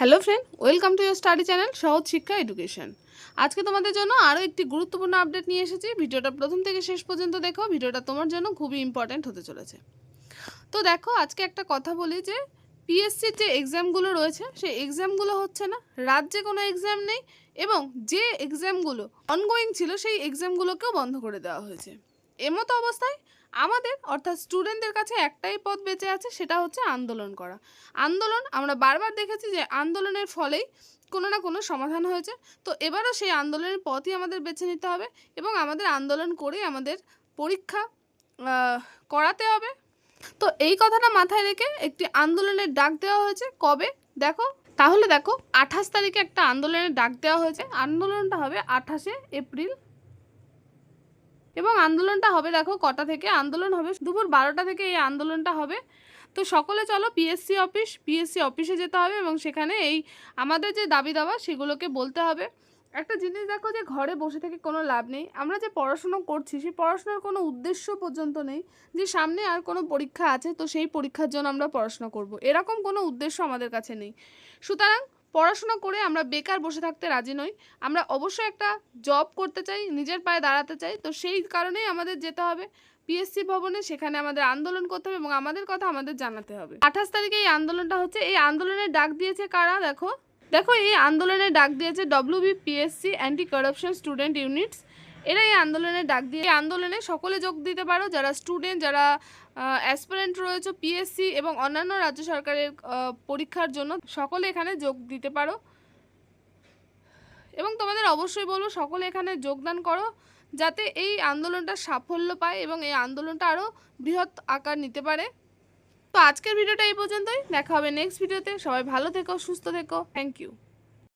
Hello friend welcome to your study channel Sahaj Shiksha education আজকে তোমাদের জন্য আরও একটি গুরুত্বপূর্ণ আপডেট নিয়ে এসেছি। ভিডিওটা প্রথম থেকে শেষ পর্যন্ত দেখো। ভিডিওটা তোমার জন্য খুবই ইম্পর্ট্যান্ট হতে চলেছে। তো দেখো, আজকে একটা কথা বলি যে পিএসসির যে এক্সামগুলো রয়েছে, সেই এক্সামগুলো হচ্ছে না, রাজ্যে কোনো এক্সাম নেই এবং যে এক্সামগুলো অনগোয়িং ছিল, সেই এক্সামগুলোকেও বন্ধ করে দেওয়া হয়েছে। এমতো অবস্থায় আমাদের, অর্থাৎ স্টুডেন্টদের কাছে একটাই পথ বেঁচে আছে, সেটা হচ্ছে আন্দোলন করা। আন্দোলন, আমরা বারবার দেখেছি যে আন্দোলনের ফলেই কোনো না কোনো সমাধান হয়েছে। তো এবারও সেই আন্দোলনের পথই আমাদের বেছে নিতে হবে এবং আমাদের আন্দোলন করেই আমাদের পরীক্ষা করাতে হবে। তো এই কথাটা মাথায় রেখে একটি আন্দোলনের ডাক দেওয়া হয়েছে। কবে? দেখো, তাহলে দেখো, আঠাশ তারিখে একটা আন্দোলনের ডাক দেওয়া হয়েছে। আন্দোলনটা হবে আঠাশে এপ্রিল এবং আন্দোলনটা হবে, দেখো, কটা থেকে? আন্দোলন হবে দুপুর বারোটা থেকে এই আন্দোলনটা হবে। তো সকলে চলো পিএসসি অফিস পিএসসি অফিসে যেতে হবে এবং সেখানে এই আমাদের যে দাবি দাবা সেগুলোকে বলতে হবে। একটা জিনিস দেখো যে ঘরে বসে থেকে কোনো লাভ নেই। আমরা যে পড়াশুনো করছি, সেই পড়াশোনার কোনো উদ্দেশ্য পর্যন্ত নেই যে সামনে আর কোনো পরীক্ষা আছে, তো সেই পরীক্ষার জন্য আমরা পড়াশোনা করব। এরকম কোনো উদ্দেশ্য আমাদের কাছে নেই। সুতরাং পড়াশোনা করে আমরা বেকার বসে থাকতে রাজি নই। আমরা অবশ্যই একটা জব করতে চাই, নিজের পায়ে দাঁড়াতে চাই। তো সেই কারণেই আমাদের যেতে হবে। পিএসসি ভবনে সেখানে আমাদের আন্দোলন করতে হবে এবং আমাদের কথা আমাদের জানাতে হবে। আঠাশ তারিখে এই আন্দোলনটা হচ্ছে, এই আন্দোলনের ডাক দিয়েছে কারা দেখো? দেখো এই আন্দোলনের ডাক দিয়েছে WB PSC anti corruption student units এরা এই আন্দোলনের ডাক দিয়ে এই আন্দোলনে সকলে যোগ দিতে পারো। যারা স্টুডেন্ট যারা অ্যাসপিরেন্ট রয়েছে পিএসসি এবং অন্যান্য রাজ্য সরকারের পরীক্ষার জন্য সকলে এখানে যোগ দিতে পারো। এবং তোমাদের অবশ্যই বলব, সকলে এখানে যোগদান করো, যাতে এই আন্দোলনটা সাফল্য পায় এবং এই আন্দোলনটা আরও বৃহৎ আকার নিতে পারে। তো আজকের ভিডিওটা এই পর্যন্তই। দেখা হবে নেক্সট ভিডিওতে সবাই ভালো থেকো, সুস্থ থেকো। Thank you